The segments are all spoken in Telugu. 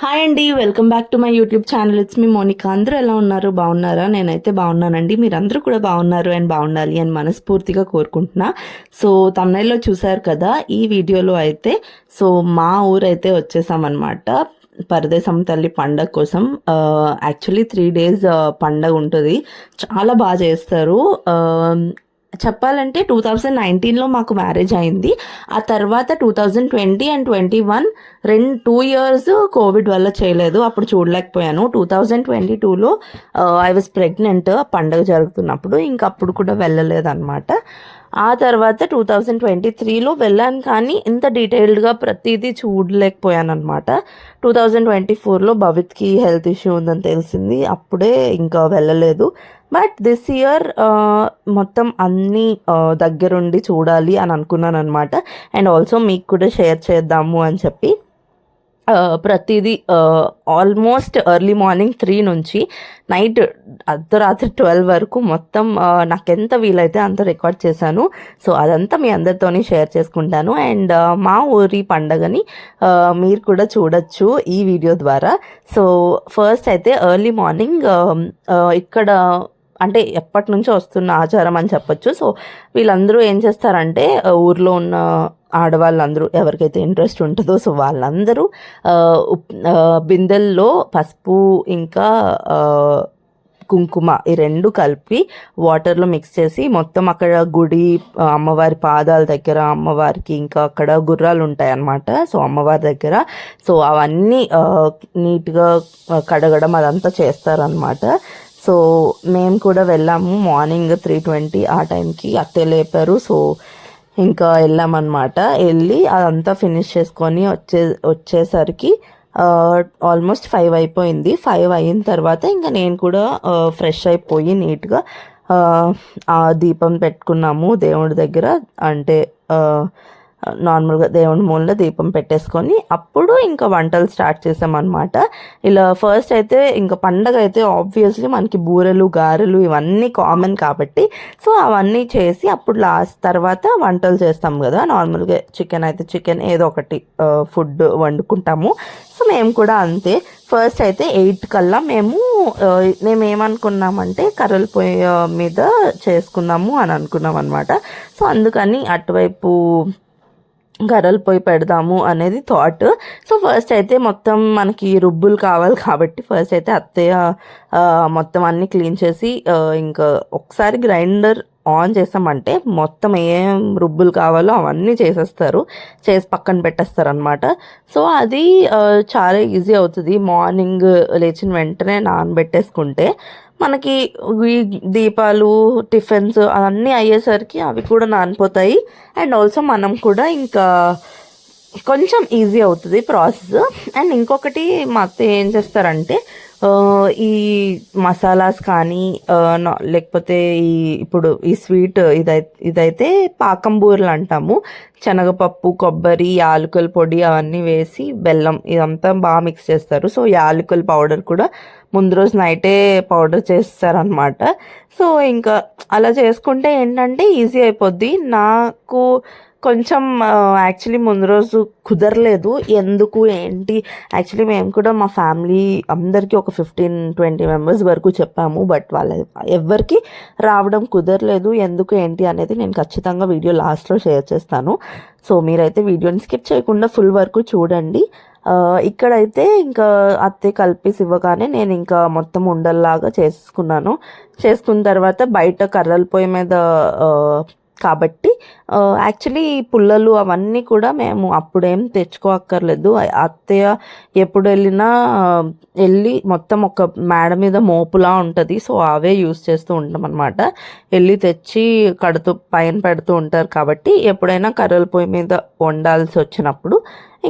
హాయ్ అండి welcome back to my YouTube channel. It's me Monika అందరూ ఎలా ఉన్నారు? బాగున్నారా? నేనైతే బాగున్నానండి. మీరందరూ కూడా బాగున్నారు అండ్ బాగుండాలి అని మనస్ఫూర్తిగా కోరుకుంటున్నా. సో తమిళలో చూసారు కదా ఈ వీడియోలో అయితే సో మా ఊరు అయితే వచ్చేసామన్నమాట. పరదేశం తల్లి పండగ కోసం. యాక్చువల్లీ త్రీ డేస్ పండగ ఉంటుంది. చాలా బాగా చేస్తారు. Um, చెప్పాలంటే టూ థౌజండ్ నైన్టీన్లో మాకు మ్యారేజ్ అయింది. ఆ తర్వాత two thousand twenty and twenty one రెండు టూ ఇయర్స్ కోవిడ్ వల్ల చేయలేదు. అప్పుడు చూడలేకపోయాను. టూ థౌజండ్ ట్వంటీ టూలో ఐ వాజ్ ప్రెగ్నెంట్ పండగ జరుగుతున్నప్పుడు ఇంకా అప్పుడు కూడా వెళ్ళలేదన్నమాట. ఆ తర్వాత టూ థౌజండ్ ట్వంటీ త్రీలో వెళ్ళాను కానీ ఇంత డీటెయిల్డ్గా ప్రతిదీ చూడలేకపోయాను అనమాట టూ థౌజండ్ ట్వంటీ ఫోర్లో భవిత్కి హెల్త్ ఇష్యూ ఉందని తెలిసింది. అప్పుడే ఇంకా వెళ్ళలేదు. బట్ దిస్ ఇయర్ మొత్తం అన్నీ దగ్గరుండి చూడాలి అని అనుకున్నాను అనమాట అండ్ ఆల్సో మీకు కూడా షేర్ చేద్దాము అని చెప్పి. ప్రతిదీ ఆల్మోస్ట్ ఎర్లీ మార్నింగ్ త్రీ నుంచి నైట్ అర్ధరాత్రి ట్వెల్వ్ వరకు మొత్తం నాకెంత నాకు ఎంత వీలైతే అంత రికార్డ్ చేశాను. సో అదంతా మీ అందరితోని షేర్ చేసుకుంటాను. అండ్ మా ఊరి పండగని మీరు కూడా చూడొచ్చు ఈ వీడియో ద్వారా. సో ఫస్ట్ అయితే ఎర్లీ మార్నింగ్ ఇక్కడ అంటే ఎప్పటి నుంచో వస్తున్న ఆచారం అని చెప్పొచ్చు. సో వీళ్ళందరూ ఏం చేస్తారంటే ఊర్లో ఉన్న ఆడవాళ్ళందరూ ఎవరికైతే ఇంట్రెస్ట్ ఉంటుందో సో వాళ్ళందరూ బిందెల్లో పసుపు ఇంకా కుంకుమ ఈ రెండు కలిపి వాటర్లో మిక్స్ చేసి మొత్తం అక్కడ గుడి అమ్మవారి పాదాల దగ్గర అమ్మవారికి ఇంకా అక్కడ గుర్రాలు ఉంటాయి అన్నమాట సో అమ్మవారి దగ్గర. సో అవన్నీ నీట్గా కడగడం అదంతా చేస్తారనమాట సో మేము కూడా వెళ్ళాము మార్నింగ్ త్రీ ట్వంటీ ఆ టైంకి. అత్తే లేపారు సో ఇంకా వెళ్ళామన్నమాట. వెళ్ళి అదంతా ఫినిష్ చేసుకొని వచ్చే వచ్చేసరికి ఆల్మోస్ట్ ఫైవ్ అయిపోయింది. ఫైవ్ అయిన తర్వాత ఇంకా నేను కూడా ఫ్రెష్ అయిపోయి నీట్గా ఆ, దీపం పెట్టుకున్నాము దేవుడి దగ్గర. అంటే నార్మల్గా దేవుడి మూలలో దీపం పెట్టేసుకొని అప్పుడు ఇంకా వంటలు స్టార్ట్ చేసామన్నమాట. ఇలా ఫస్ట్ అయితే ఇంకా పండగ అయితే ఆబ్వియస్లీ మనకి బూరెలు గారెలు ఇవన్నీ కామన్ కాబట్టి సో అవన్నీ చేసి అప్పుడు లాస్ట్ తర్వాత వంటలు చేస్తాం కదా. నార్మల్గా చికెన్ అయితే చికెన్ ఏదో ఒకటి ఫుడ్ వండుకుంటాము. సో మేము కూడా అంతే. ఫస్ట్ అయితే ఎయిట్ కల్లా మేము మేము ఏమనుకున్నామంటే కర్రల పొయ్యి మీద చేసుకుందాము అని అనుకున్నాం అనమాట సో అందుకని అటువైపు గరల్ పోయి పెడదాము అనేది థాట్ సో ఫస్ట్ అయితే మొత్తం మనకి రుబ్బులు కావాలి కాబట్టి ఫస్ట్ అయితే అత్తయ్య మొత్తం అన్నీ క్లీన్ చేసి ఇంకా ఒకసారి గ్రైండర్ ఆన్ చేసామంటే మొత్తం ఏం రుబ్బులు కావాలో అవన్నీ చేసేస్తారు. చేసి పక్కన పెట్టేస్తారు అనమాట సో అది చాలా ఈజీ అవుతుంది. మార్నింగ్ లేచిన వెంటనే నానబెట్టేసుకుంటే మనకి దీపాలు టిఫిన్స్ అవన్నీ అయ్యేసరికి అవి కూడా నానిపోతాయి. అండ్ ఆల్సో మనం కూడా ఇంకా కొంచెం ఈజీ అవుతుంది ప్రాసెస్. అండ్ ఇంకొకటి మా అత్త ఏం చేస్తారంటే ఈ మసాలాస్ కానీ నా- లేకపోతే ఈ ఇప్పుడు ఈ స్వీట్ ఇదై ఇదైతే పాకంబూరలు అంటాము. శనగపప్పు కొబ్బరి యాలకుల పొడి అవన్నీ వేసి బెల్లం ఇదంతా బాగా మిక్స్ చేస్తారు. సో యాలకుల పౌడర్ కూడా ముందు రోజు నైటే పౌడర్ చేస్తారనమాట సో ఇంకా అలా చేసుకుంటే ఏంటంటే ఈజీ అయిపోద్ది. నాకు కొంచెం యాక్చువల్లీ ముందు రోజు కుదరలేదు. ఎందుకు ఏంటి? యాక్చువల్లీ మేము కూడా మా ఫ్యామిలీ అందరికీ ఒక ఫిఫ్టీన్ ట్వంటీ మెంబర్స్ వరకు చెప్పాము. బట్ వాళ్ళ ఎవరికి రావడం కుదరలేదు. ఎందుకు ఏంటి అనేది నేను ఖచ్చితంగా వీడియో లాస్ట్లో షేర్ చేస్తాను. సో మీరైతే వీడియోని స్కిప్ చేయకుండా ఫుల్ వరకు చూడండి. ఇక్కడైతే ఇంకా అత్తే కలిపేసి ఇవ్వగానే నేను ఇంకా మొత్తం ఉండల్లాగా చేసుకున్నాను. చేసుకున్న తర్వాత బయట కర్రల పొయ్యి మీద కాబట్టి యాక్చువల్లీ పుల్లలు అవన్నీ కూడా మేము అప్పుడేం తెచ్చుకోక్కర్లేదు. అత్తయ్య ఎప్పుడు వెళ్ళినా వెళ్ళి మొత్తం ఒక మేడ మీద మోపులా ఉంటుంది. సో అవే యూస్ చేస్తూ ఉంటాం అనమాట వెళ్ళి తెచ్చి కడుతూ పైన పెడుతూ ఉంటారు కాబట్టి ఎప్పుడైనా కర్రల పొయ్యి మీద వండాల్సి వచ్చినప్పుడు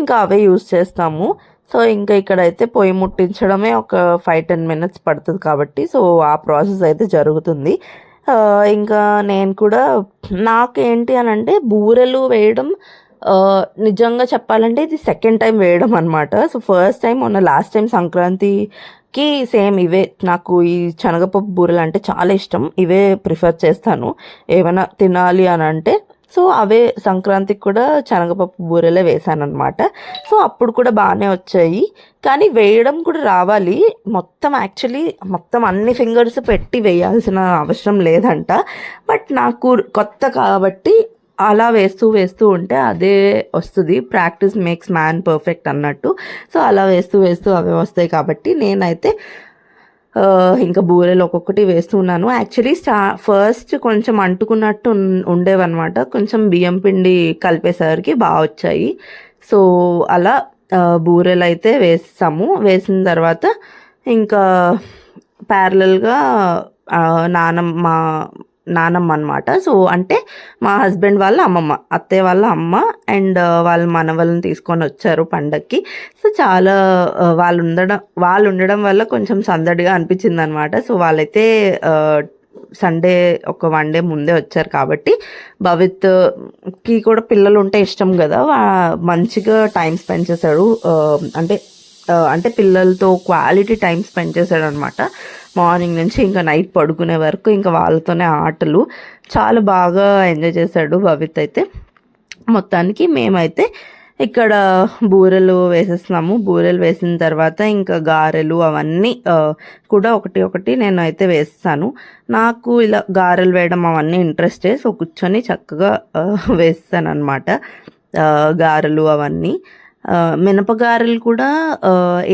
ఇంకా అవే యూస్ చేస్తాము. సో ఇంకా ఇక్కడైతే పొయ్యి ముట్టించడమే ఒక ఫైవ్ టెన్ మినిట్స్ పడుతుంది కాబట్టి సో ఆ ప్రాసెస్ అయితే జరుగుతుంది. ఇంకా నేను కూడా నాకేంటి అని అంటే బూరెలు వేయడం నిజంగా చెప్పాలంటే ఇది సెకండ్ టైం వేయడం అనమాట సో ఫస్ట్ టైం మొన్న లాస్ట్ టైం సంక్రాంతికి సేమ్ ఇవే. నాకు ఈ శనగపప్పు బూరెలు అంటే చాలా ఇష్టం. ఇవే ప్రిఫర్ చేస్తాను. ఏమైనా తినాలి అని అంటే సో అవే సంక్రాంతికి కూడా శనగపప్పు బూరెలే వేసాను అనమాట సో అప్పుడు కూడా బాగానే వచ్చాయి. కానీ వేయడం కూడా రావాలి. మొత్తం యాక్చువల్లీ మొత్తం అన్ని ఫింగర్స్ పెట్టి వేయాల్సిన అవసరం లేదంట. బట్ నాకు కొత్త కాబట్టి అలా వేస్తూ వేస్తూ ఉంటే అదే వస్తుంది. ప్రాక్టీస్ మేక్స్ మ్యాన్ పర్ఫెక్ట్ అన్నట్టు. సో అలా వేస్తూ వేస్తూ అవే వస్తాయి కాబట్టి నేనైతే ఇంకా బూరెలు ఒక్కొక్కటి వేస్తున్నాను. యాక్చువల్లీ స్టా ఫస్ట్ కొంచెం అంటుకున్నట్టు ఉండేవన్నమాట. కొంచెం బియ్యం పిండి కలిపేసరికి బాగా వచ్చాయి. సో అలా బూరెలు అయితే వేస్తాము. వేసిన తర్వాత ఇంకా ప్యారలల్గా నానమ్మ మా నానమ్మ అనమాట సో అంటే మా హస్బెండ్ వాళ్ళ అమ్మమ్మ అత్తయ్య వాళ్ళ అమ్మ అండ్ వాళ్ళ మనవలను తీసుకొని వచ్చారు పండక్కి. సో చాలా వాళ్ళు ఉండడం వాళ్ళు ఉండడం వల్ల కొంచెం సందడిగా అనిపించింది అనమాట సో వాళ్ళైతే సండే ఒక వన్ డే ముందే వచ్చారు కాబట్టి భవిత్కి కూడా పిల్లలు ఉంటే ఇష్టం కదా. మంచిగా టైం స్పెండ్ చేశాడు. అంటే అంటే పిల్లలతో క్వాలిటీ టైం స్పెండ్ చేశాడు అనమాట మార్నింగ్ నుంచి ఇంకా నైట్ పడుకునే వరకు ఇంకా వాళ్ళతోనే ఆటలు. చాలా బాగా ఎంజాయ్ చేశాడు భవిత్ అయితే. మొత్తానికి మేమైతే ఇక్కడ బూరెలు వేసేస్తున్నాము. బూరెలు వేసిన తర్వాత ఇంకా గారెలు అవన్నీ కూడా ఒకటి ఒకటి నేను అయితే వేస్తాను. నాకు ఇలా గారెలు వేయడం అవన్నీ ఇంట్రెస్టే సో కూర్చొని చక్కగా వేస్తాను అనమాట గారెలు అవన్నీ. మినపగారెలు కూడా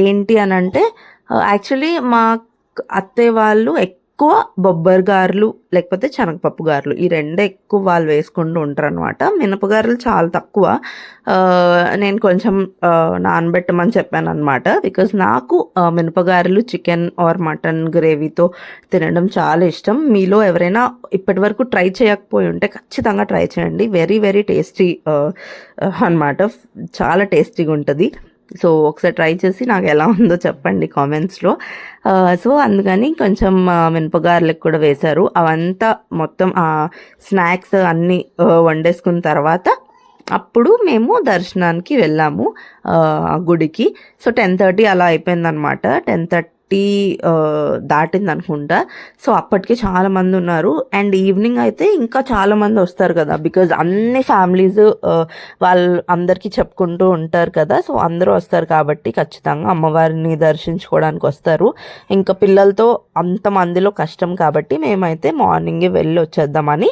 ఏంటి అని అంటే యాక్చువల్లీ మా అత్తయ్య వాళ్ళు ఎక్కువ బొబ్బరి గారెలు లేకపోతే శనగపప్పు గారెలు ఈ రెండే ఎక్కువ వాళ్ళు వేసుకుంటూ ఉంటారు అనమాట మినపగారెలు చాలా తక్కువ. నేను కొంచెం నానబెట్టమని చెప్పాను అనమాట బికాజ్ నాకు మినపగారెలు చికెన్ ఆర్ మటన్ గ్రేవీతో తినడం చాలా ఇష్టం. మీలో ఎవరైనా ఇప్పటి వరకు ట్రై చేయకపోయి ఉంటే ఖచ్చితంగా ట్రై చేయండి. వెరీ వెరీ టేస్టీ అనమాట చాలా టేస్టీగా ఉంటుంది సో ఒకసారి ట్రై చేసి నాకు ఎలా ఉందో చెప్పండి కామెంట్స్లో. సో అందుకని కొంచెం మినపగారలకు కూడా వేశారు. అవంతా మొత్తం స్నాక్స్ అన్నీ వండేసుకున్న తర్వాత అప్పుడు మేము దర్శనానికి వెళ్ళాము గుడికి. సో టెన్ థర్టీ అలా అయిపోయిందనమాట టెన్ థర్టీ దాటింది అనుకుంటా సో అప్పటికే చాలామంది ఉన్నారు. అండ్ ఈవినింగ్ అయితే ఇంకా చాలామంది వస్తారు కదా. బికాజ్ అన్ని ఫ్యామిలీస్ వాళ్ళు అందరికీ చెప్పుకుంటూ ఉంటారు కదా. సో అందరూ వస్తారు కాబట్టి ఖచ్చితంగా అమ్మవారిని దర్శించుకోవడానికి వస్తారు. ఇంకా పిల్లలతో అంత మందిలో కష్టం కాబట్టి మేమైతే మార్నింగే వెళ్ళి వచ్చేద్దామని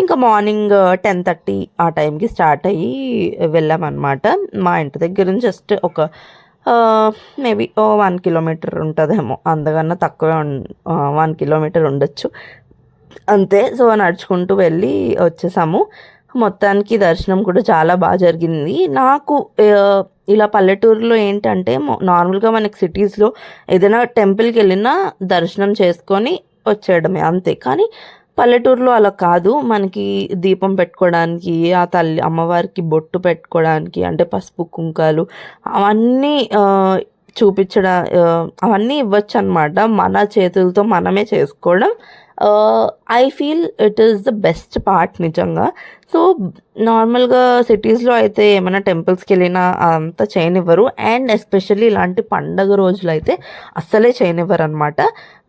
ఇంకా మార్నింగ్ టెన్ థర్టీ ఆ టైంకి స్టార్ట్ అయ్యి వెళ్ళామన్నమాట. మా ఇంటి దగ్గర నుంచి జస్ట్ ఒక మేబీ ఓ వన్ కిలోమీటర్ ఉంటుందేమో. అంతకన్నా తక్కువే వన్ కిలోమీటర్ ఉండొచ్చు. అంతే. సో నడుచుకుంటూ వెళ్ళి వచ్చేసాము. మొత్తానికి దర్శనం కూడా చాలా బాగా జరిగింది. నాకు ఇలా పల్లెటూరులో ఏంటంటే నార్మల్గా మనకి సిటీస్లో ఏదైనా టెంపుల్కి వెళ్ళినా దర్శనం చేసుకొని వచ్చేయడమే అంతే. కానీ పల్లెటూరులో అలా కాదు. మనకి దీపం పెట్టుకోవడానికి ఆ తల్లి అమ్మవారికి బొట్టు పెట్టుకోవడానికి అంటే పసుపు కుంకాలు అవన్నీ చూపించడం అవన్నీ ఇవ్వచ్చు అనమాట మన చేతులతో మనమే చేసుకోవడం I feel it is the best part నిజంగా. సో నార్మల్గా సిటీస్లో అయితే ఏమైనా టెంపుల్స్కి వెళ్ళినా అంతా చేయనివ్వరు. అండ్ ఎస్పెషల్లీ ఇలాంటి పండగ రోజులు అయితే అస్సలే చేయనివ్వరు అనమాట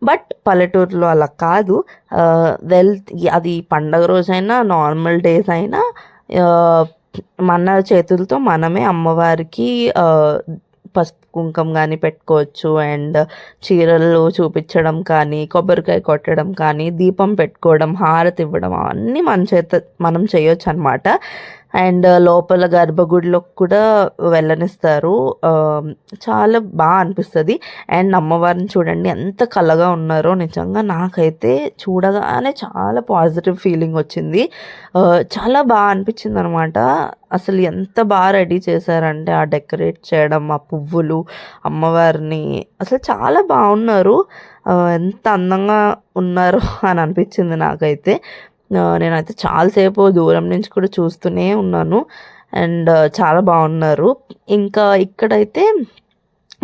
బట్ పల్లెటూరులో అలా కాదు. Uh, వెల్ అది పండగ రోజైనా నార్మల్ డేస్ అయినా uh, మన చేతులతో మనమే అమ్మవారికి uh, పసుపు కుంకం కానీ పెట్టుకోవచ్చు. అండ్ చీరలు చూపించడం కానీ కొబ్బరికాయ కొట్టడం కానీ దీపం పెట్టుకోవడం హారతి ఇవ్వడం అవన్నీ మన చేత మనం చేయొచ్చు అనమాట అండ్ లోపల గర్భగుడిలో కూడా వెళ్ళనిస్తారు. చాలా బాగా అనిపిస్తుంది. అండ్ అమ్మవారిని చూడండి ఎంత కలగా ఉన్నారో నిజంగా నాకైతే చూడగానే చాలా పాజిటివ్ ఫీలింగ్ వచ్చింది. చాలా బాగా అనిపించింది అనమాట అసలు ఎంత బాగా రెడీ చేశారంటే ఆ డెకరేట్ చేయడం ఆ పువ్వులు అమ్మవారిని అసలు చాలా బాగున్నారు. ఎంత అందంగా ఉన్నారో అని అనిపించింది నాకైతే. నేనైతే చాలాసేపు దూరం నుంచి కూడా చూస్తూనే ఉన్నాను. అండ్ చాలా బాగున్నారు. ఇంకా ఇక్కడైతే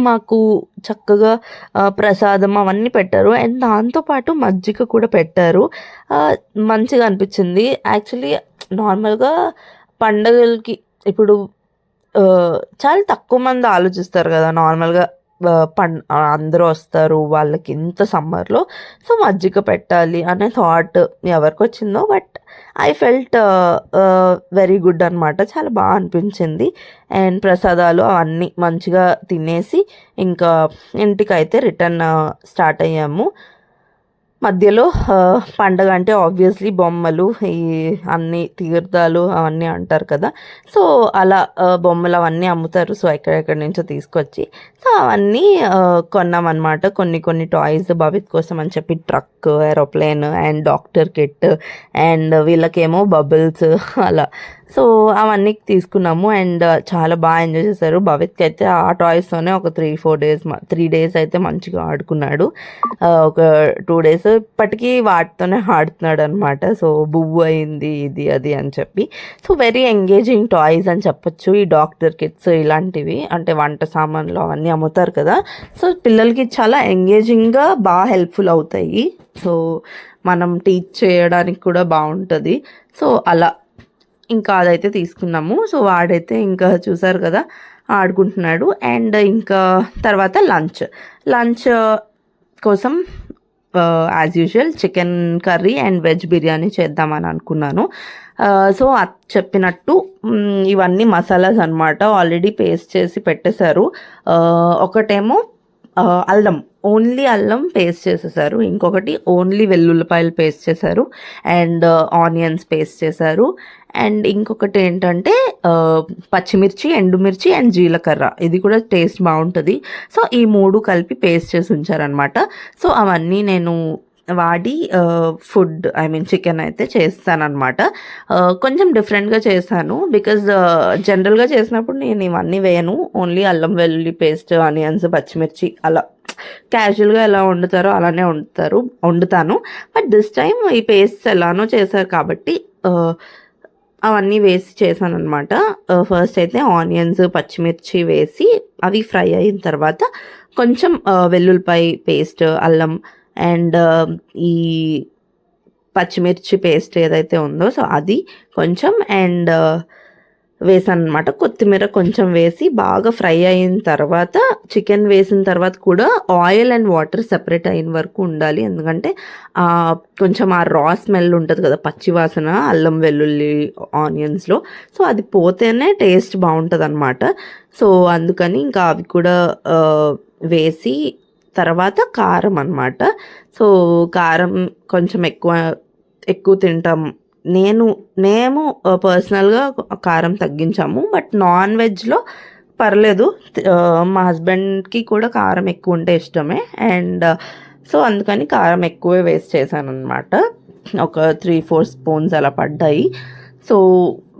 మాకు చక్కగా ప్రసాదం అవన్నీ పెట్టారు. అండ్ దాంతోపాటు మజ్జిగ కూడా పెట్టారు. మంచిగా అనిపించింది. యాక్చువల్లీ నార్మల్గా పండగలకి ఇప్పుడు చాలా తక్కువ మంది ఆలోచిస్తారు కదా నార్మల్గా. పం అందరూ వస్తారు వాళ్ళకి ఇంత సమ్మర్లో. సో మజ్జిగ పెట్టాలి అనే థాట్ ఎవరికి వచ్చిందో but I felt very good అనమాట చాలా బాగా అనిపించింది. అండ్ ప్రసాదాలు అవన్నీ మంచిగా తినేసి ఇంకా ఇంటికైతే రిటర్న్ స్టార్ట్ అయ్యాము. మధ్యలో పండగ అంటే ఆబ్వియస్లీ బొమ్మలు ఈ అన్ని తీర్థాలు అవన్నీ అంటారు కదా. సో అలా బొమ్మలు అవన్నీ అమ్ముతారు. సో ఎక్కడెక్కడి నుంచో తీసుకొచ్చి సో అవన్నీ కొన్నామన్నమాట. కొన్ని కొన్ని టాయ్స్ భవిత్ కోసం అని చెప్పి truck aeroplane and doctor kit and వీళ్ళకేమో bubbles అలా. సో అవన్నీ తీసుకున్నాము. అండ్ uh, చాలా బాగా ఎంజాయ్ చేశారు. భవిత్కి అయితే ఆ టాయ్స్తోనే ఒక three four days three days అయితే మంచిగా ఆడుకున్నాడు. ఒక టూ డేస్ ఇప్పటికీ వాటితోనే ఆడుతున్నాడు అనమాట సో బువ్వు అయింది ఇది అది అని చెప్పి. సో వెరీ ఎంగేజింగ్ టాయ్స్ అని చెప్పొచ్చు. ఈ డాక్టర్ కిట్స్ ఇలాంటివి అంటే వంట సామాన్లు అవన్నీ అమ్ముతారు కదా. సో పిల్లలకి చాలా ఎంగేజింగ్గా బాగా హెల్ప్ఫుల్ అవుతాయి. సో మనం టీచ్ చేయడానికి కూడా బాగుంటుంది. సో అలా ఇంకా అదైతే తీసుకున్నాము. సో వాడైతే ఇంకా చూసారు కదా ఆడుకుంటున్నాడు. అండ్ ఇంకా తర్వాత లంచ్. లంచ్ కోసం as usual chicken curry and veg biryani చేద్దామని అనుకున్నాను. సో చెప్పినట్టు ఇవన్నీ మసాలాస్ అనమాట ఆల్రెడీ పేస్ట్ చేసి పెట్టేశారు. ఒకటేమో అల్లం. ఓన్లీ అల్లం పేస్ట్ చేసేసారు. ఇంకొకటి ఓన్లీ వెల్లుల్లిపాయలు పేస్ట్ చేశారు. అండ్ ఆనియన్స్ పేస్ట్ చేశారు. అండ్ ఇంకొకటి ఏంటంటే పచ్చిమిర్చి ఎండుమిర్చి అండ్ జీలకర్ర. ఇది కూడా టేస్ట్ బాగుంటుంది. సో ఈ మూడు కలిపి పేస్ట్ చేసి ఉంచారనమాట సో అవన్నీ నేను వాడి ఫుడ్ ఐ మీన్ చికెన్ అయితే చేస్తానన్నమాట. కొంచెం డిఫరెంట్గా చేశాను బికాజ్ జనరల్గా చేసినప్పుడు నేను ఇవన్నీ వేయను. ఓన్లీ అల్లం వెల్లుల్లి పేస్ట్ ఆనియన్స్ పచ్చిమిర్చి అలా క్యాజువల్గా ఎలా వండుతారో అలానే వండుతారు వండుతాను. బట్ దిస్ టైం ఈ పేస్ట్ ఎలానో చేశారు కాబట్టి అవన్నీ వేసి చేశాను అనమాట ఫస్ట్ అయితే ఆనియన్స్ పచ్చిమిర్చి వేసి అవి ఫ్రై అయిన తర్వాత కొంచెం వెల్లుల్లిపాయ పేస్ట్ అల్లం అండ్ um, ఈ పచ్చిమిర్చి పేస్ట్ ఏదైతే ఉందో సో అది కొంచెం అండ్ uh, వేసాను అనమాట కొత్తిమీర కొంచెం వేసి బాగా ఫ్రై అయిన తర్వాత చికెన్ వేసిన తర్వాత కూడా ఆయిల్ అండ్ వాటర్ సెపరేట్ అయిన వరకు ఉండాలి. ఎందుకంటే కొంచెం ఆ రా స్మెల్ ఉంటుంది కదా పచ్చి వాసన అల్లం వెల్లుల్లి ఆనియన్స్లో. సో అది పోతేనే టేస్ట్ బాగుంటుంది అనమాట సో అందుకని ఇంకా అవి కూడా uh, వేసి తర్వాత కారం అనమాట సో కారం కొంచెం ఎక్కువ ఎక్కువ తింటాం. నేను మేము పర్సనల్గా కారం తగ్గించాము. బట్ నాన్ వెజ్లో పర్లేదు. మా హస్బెండ్కి కూడా కారం ఎక్కువ ఉంటే ఇష్టమే. అండ్ సో అందుకని కారం ఎక్కువే వేస్ట్ చేశాను అనమాట ఒక త్రీ ఫోర్ స్పూన్స్ అలా పడ్డాయి. సో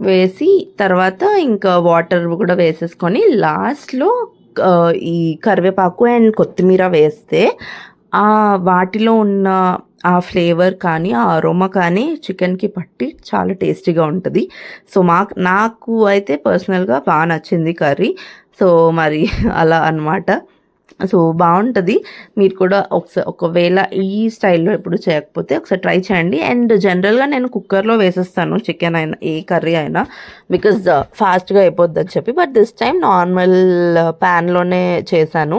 వేసి తర్వాత ఇంకా వాటర్ కూడా వేసేసుకొని లాస్ట్లో ఈ కరివేపాకు అండ్ కొత్తిమీర వేస్తే ఆ వాటిలో ఉన్న ఆ ఫ్లేవర్ కానీ ఆ అరోమా కానీ చికెన్కి పట్టి చాలా టేస్టీగా ఉంటుంది. సో మాకు నాకు అయితే పర్సనల్గా బాగా నచ్చింది కర్రీ. సో మరి అలా అన్నమాట. సో బాగుంటుంది. మీరు కూడా ఒకసారి ఒకవేళ ఈ స్టైల్లో ఎప్పుడు చేయకపోతే ఒకసారి ట్రై చేయండి. అండ్ జనరల్గా నేను కుక్కర్లో వేసేస్తాను చికెన్ అయినా ఏ కర్రీ అయినా. బికాజ్ ఫాస్ట్గా అయిపోద్ది అని చెప్పి. బట్ దిస్ టైం నార్మల్ ప్యాన్లోనే చేశాను.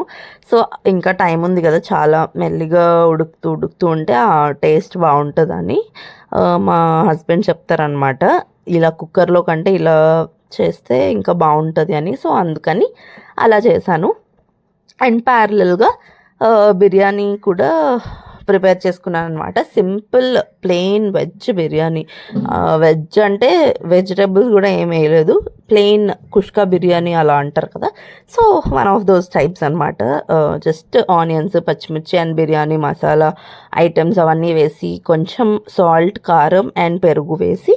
సో ఇంకా టైం ఉంది కదా చాలా మెల్లిగా ఉడుకుతూ ఉడుకుతూ ఉంటే ఆ టేస్ట్ బాగుంటుందని మా హస్బెండ్ చెప్తారనమాట ఇలా కుక్కర్లో కంటే ఇలా చేస్తే ఇంకా బాగుంటుంది అని. సో అందుకని అలా చేశాను. అండ్ ప్యారలల్గా బిర్యానీ కూడా ప్రిపేర్ చేసుకున్నాను అనమాట simple plain veg biryani. Veg అంటే వెజిటేబుల్స్ కూడా ఏం వేయలేదు. ప్లెయిన్ కుష్కా బిర్యానీ అలా అంటారు కదా. So one of those types అనమాట జస్ట్ ఆనియన్స్ పచ్చిమిర్చి అండ్ బిర్యానీ మసాలా ఐటమ్స్ అవన్నీ వేసి కొంచెం సాల్ట్ కారం అండ్ పెరుగు వేసి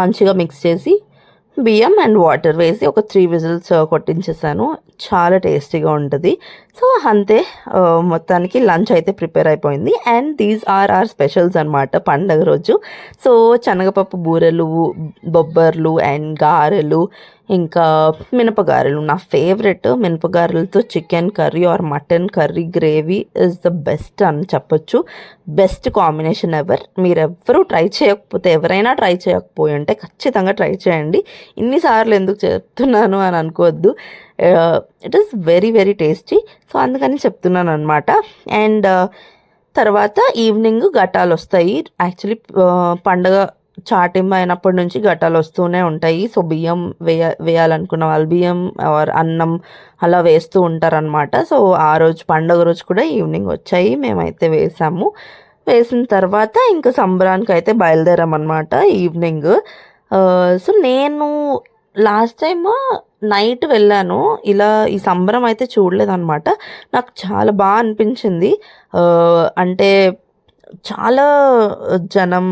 మంచిగా మిక్స్ చేసి బియ్యం అండ్ వాటర్ వేసి ఒక త్రీ విజిల్స్ uh, కొట్టించేసాను. చాలా టేస్టీగా ఉంటుంది. సో అంతే uh, మొత్తానికి లంచ్ అయితే ప్రిపేర్ అయిపోయింది. And these are are specials అనమాట పండగ రోజు. సో శనగపప్పు బూరెలు బొబ్బర్లు అండ్ గారెలు ఇంకా మినపగారెలు. నా favourite మినపగారెలతో chicken curry or mutton curry. Gravy is the best అని చెప్పొచ్చు. Best combination ever. మీరు ఎవ్వరూ ట్రై చేయకపోతే ఎవరైనా ట్రై చేయకపోయి ఉంటే ఖచ్చితంగా ట్రై చేయండి. ఇన్నిసార్లు ఎందుకు చెప్తున్నాను అని అనుకోవద్దు. It is very very tasty so అందుకని చెప్తున్నాను అనమాట అండ్ తర్వాత ఈవినింగ్ ఘటాలు వస్తాయి యాక్చువల్లీ పండగ చాటింబ అయినప్పటి నుంచి గట్టాలు వస్తూనే ఉంటాయి. సో బియ్యం వేయ వేయాలనుకున్న వాళ్ళు బియ్యం ఆర్ అన్నం అలా వేస్తూ ఉంటారనమాట సో ఆ రోజు పండగ రోజు కూడా ఈవినింగ్ వచ్చాయి. మేమైతే వేసాము. వేసిన తర్వాత ఇంకా సంబరానికి అయితే బయలుదేరామన్నమాట ఈవినింగ్. సో నేను లాస్ట్ టైమ్ నైట్ వెళ్ళాను. ఇలా ఈ సంబరం అయితే చూడలేదన్నమాట. నాకు చాలా బాగా అనిపించింది. అంటే చాలా జనం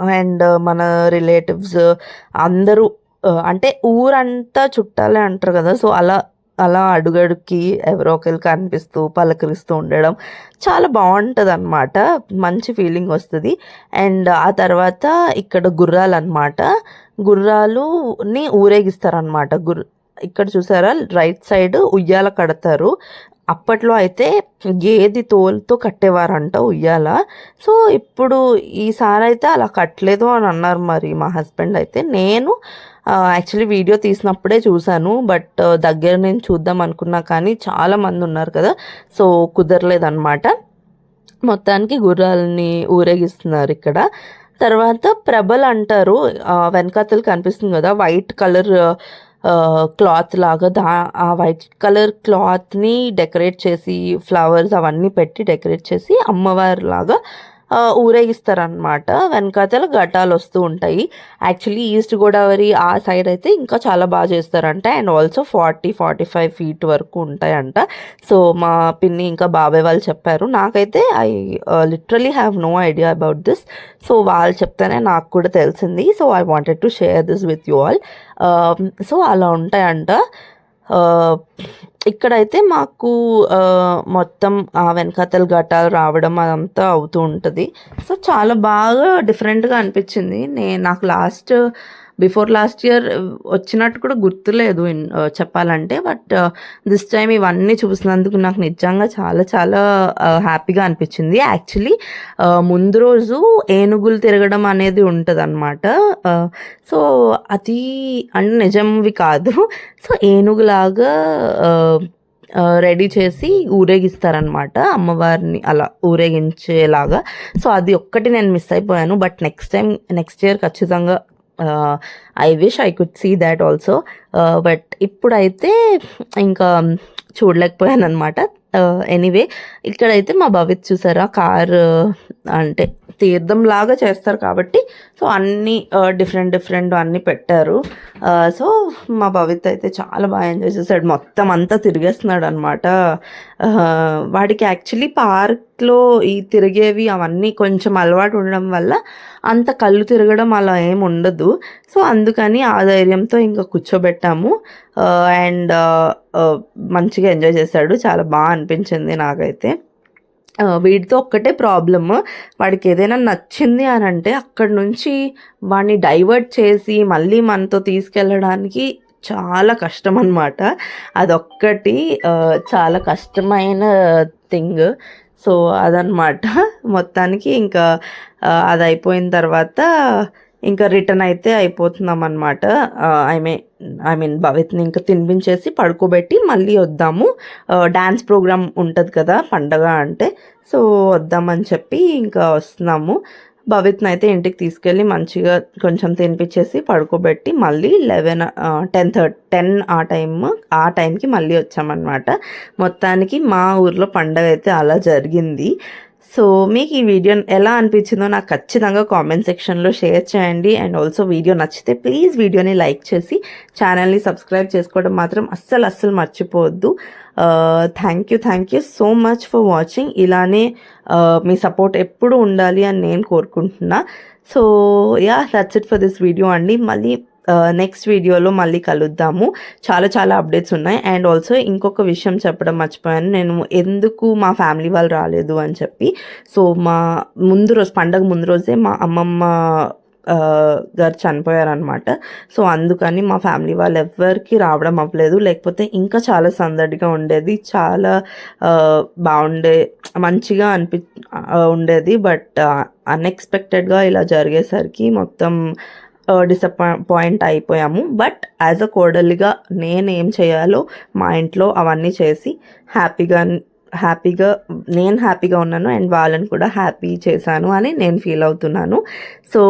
అండ్ మన రిలేటివ్స్ అందరూ అంటే ఊరంతా చుట్టాలే అంటారు కదా. సో అలా అలా అడుగడుక్కి ఎవరో ఒకరు కనిపిస్తూ పలకరిస్తూ ఉండడం చాలా బాగుంటుంది అనమాట మంచి ఫీలింగ్ వస్తుంది. అండ్ ఆ తర్వాత ఇక్కడ గుర్రాలు అనమాట గుర్రాలుని ఊరేగిస్తారనమాట గుర్ ఇక్కడ చూసారా? రైట్ సైడ్ ఉయ్యాల కడతారు. అప్పట్లో అయితే గేది తోలుతో కట్టేవారంట ఉయ్యాల. సో ఇప్పుడు ఈసారి అయితే అలా కట్టలేదు అని అన్నారు మరి మా హస్బెండ్ అయితే. నేను యాక్చువల్లీ వీడియో తీసినప్పుడే చూశాను బట్ దగ్గర నేను చూద్దాం అనుకున్నా కానీ చాలా మంది ఉన్నారు కదా సో కుదరలేదన్నమాట. మొత్తానికి గుర్రాలని ఊరేగిస్తున్నారు ఇక్కడ. తర్వాత ప్రభల్ అంటారు వెనకాతలు కనిపిస్తుంది కదా వైట్ కలర్ క్లాత్ లాగా దా ఆ వైట్ కలర్ క్లాత్ని డెకరేట్ చేసి ఫ్లవర్స్ అవన్నీ పెట్టి డెకరేట్ చేసి అమ్మవారి లాగా ఊరేగిస్తారనమాట వెనకాతల ఘటాలు వస్తూ ఉంటాయి. యాక్చువల్లీ ఈస్ట్ గోదావరి ఆ సైడ్ అయితే ఇంకా చాలా బాగా చేస్తారంట. And also forty forty five feet వరకు ఉంటాయంట. సో మా పిన్ని ఇంకా బాబాయ్ వాళ్ళు చెప్పారు. నాకైతే I literally have no idea about this so వాళ్ళు చెప్తేనే నాకు కూడా తెలిసింది. So I wanted to share this with you all so అలా ఉంటాయంట. ఇక్కడైతే మాకు మొత్తం ఆ వెనకాతల ఘటాలు రావడం అదంతా అవుతూ ఉంటుంది. సో చాలా బాగా డిఫరెంట్గా అనిపించింది. నే నాకు last before last year uh, వచ్చినట్టు కూడా గుర్తులేదు uh, చెప్పాలంటే. బట్ uh, దిస్ టైం ఇవన్నీ చూసినందుకు నాకు నిజంగా చాలా చాలా హ్యాపీగా అనిపించింది. యాక్చువల్లీ ముందు రోజు ఏనుగులు తిరగడం అనేది ఉంటుంది అనమాట సో అది అంటే నిజంవి కాదు. సో ఏనుగులాగా రెడీ చేసి ఊరేగిస్తారనమాట అమ్మవారిని అలా ఊరేగించేలాగా. సో అది ఒక్కటి నేను మిస్ అయిపోయాను. But next time next year ఖచ్చితంగా I wish I could see that also but ఇప్పుడైతే ఇంకా చూడలేకపోయాను అనమాట ఎనీవే uh, ఇక్కడైతే మా భవిత్ చూసారా? కార్ uh, అంటే తీర్థం లాగా చేస్తారు కాబట్టి సో అన్ని డిఫరెంట్ డిఫరెంట్ అన్నీ పెట్టారు. సో మా భవిత్ అయితే చాలా బాగా ఎంజాయ్ చేశాడు. మొత్తం అంతా తిరిగేస్తున్నాడు అనమాట వాడికి యాక్చువల్లీ పార్క్లో ఈ తిరిగేవి అవన్నీ కొంచెం అలవాటు ఉండడం వల్ల అంత కళ్ళు తిరగడం అలా ఏం ఉండదు. సో అందుకని ఆ ధైర్యంతో ఇంకా కూర్చోబెట్టాము. అండ్ మంచిగా ఎంజాయ్ చేశాడు. చాలా బాగా అనిపించింది నాకైతే. వీడితో ఒక్కటే ప్రాబ్లమ్. వాడికి ఏదైనా నచ్చింది అని అంటే అక్కడ నుంచి వాడిని డైవర్ట్ చేసి మళ్ళీ మనతో తీసుకెళ్ళడానికి చాలా కష్టం అనమాట అదొక్కటి చాలా కష్టమైన థింగ్. సో అదనమాట మొత్తానికి ఇంకా అది అయిపోయిన తర్వాత ఇంకా రిటర్న్ అయితే అయిపోతున్నాం అనమాట ఐ మే ఐ మీన్ భవిత్ని ఇంకా తినిపించేసి పడుకోబెట్టి మళ్ళీ వద్దాము. డ్యాన్స్ ప్రోగ్రామ్ ఉంటుంది కదా పండగ అంటే. సో వద్దామని చెప్పి ఇంకా వస్తున్నాము. భవిత్ని అయితే ఇంటికి తీసుకెళ్ళి మంచిగా కొంచెం తినిపించేసి పడుకోబెట్టి మళ్ళీ లెవెన్ టెన్ థర్టీ టెన్ ఆ టైం ఆ టైంకి మళ్ళీ వచ్చామన్నమాట. మొత్తానికి మా ఊర్లో పండగ అయితే అలా జరిగింది. సో మీకు ఈ వీడియో ఎలా అనిపించిందో నాకు ఖచ్చితంగా కామెంట్ సెక్షన్లో షేర్ చేయండి. అండ్ ఆల్సో వీడియో నచ్చితే ప్లీజ్ వీడియోని లైక్ చేసి ఛానల్ని సబ్స్క్రైబ్ చేసుకోవడం మాత్రం అస్సలు అస్సలు మర్చిపోవద్దు. Thank you thank you so much for watching ఇలానే uh, మీ సపోర్ట్ ఎప్పుడు ఉండాలి అని నేను కోరుకుంటున్నా. So yeah that's it for this video అండి. మళ్ళీ నెక్స్ట్ వీడియోలో మళ్ళీ కలుద్దాము. చాలా చాలా అప్డేట్స్ ఉన్నాయి. అండ్ ఆల్సో ఇంకొక విషయం చెప్పడం మర్చిపోయాను. నేను ఎందుకు మా ఫ్యామిలీ వాళ్ళు రాలేదు అని చెప్పి. సో మా ముందు రోజు పండగ ముందు రోజే మా అమ్మమ్మ గారు చనిపోయారనమాట సో అందుకని మా ఫ్యామిలీ వాళ్ళు ఎవ్వరికి రావడం అవ్వలేదు. లేకపోతే ఇంకా చాలా సందడిగా ఉండేది. చాలా బాగుండే మంచిగా అనిపి ఉండేది. బట్ అన్ఎక్స్పెక్టెడ్గా ఇలా జరిగేసరికి మొత్తం డిసప్పాయింట్ అయిపోయాము. బట్ యాజ్ అ కోడలిగా నేనేం చేయాలో మా ఇంట్లో అవన్నీ చేసి హ్యాపీగా హ్యాపీగా నేను హ్యాపీగా ఉన్నాను అండ్ వాళ్ళని కూడా హ్యాపీ చేశాను అని నేను ఫీల్ అవుతున్నాను. So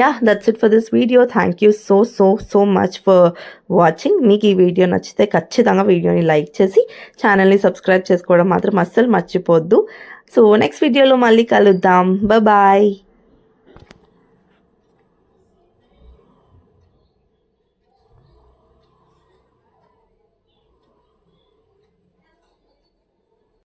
yeah that's it for this video thank you so so so much for watching మీకు ఈ వీడియో నచ్చితే ఖచ్చితంగా వీడియోని లైక్ చేసి ఛానల్ని సబ్స్క్రైబ్ చేసుకోవడం మాత్రం అస్సలు మర్చిపోద్దు. సో నెక్స్ట్ వీడియోలో మళ్ళీ కలుద్దాం. బాయ్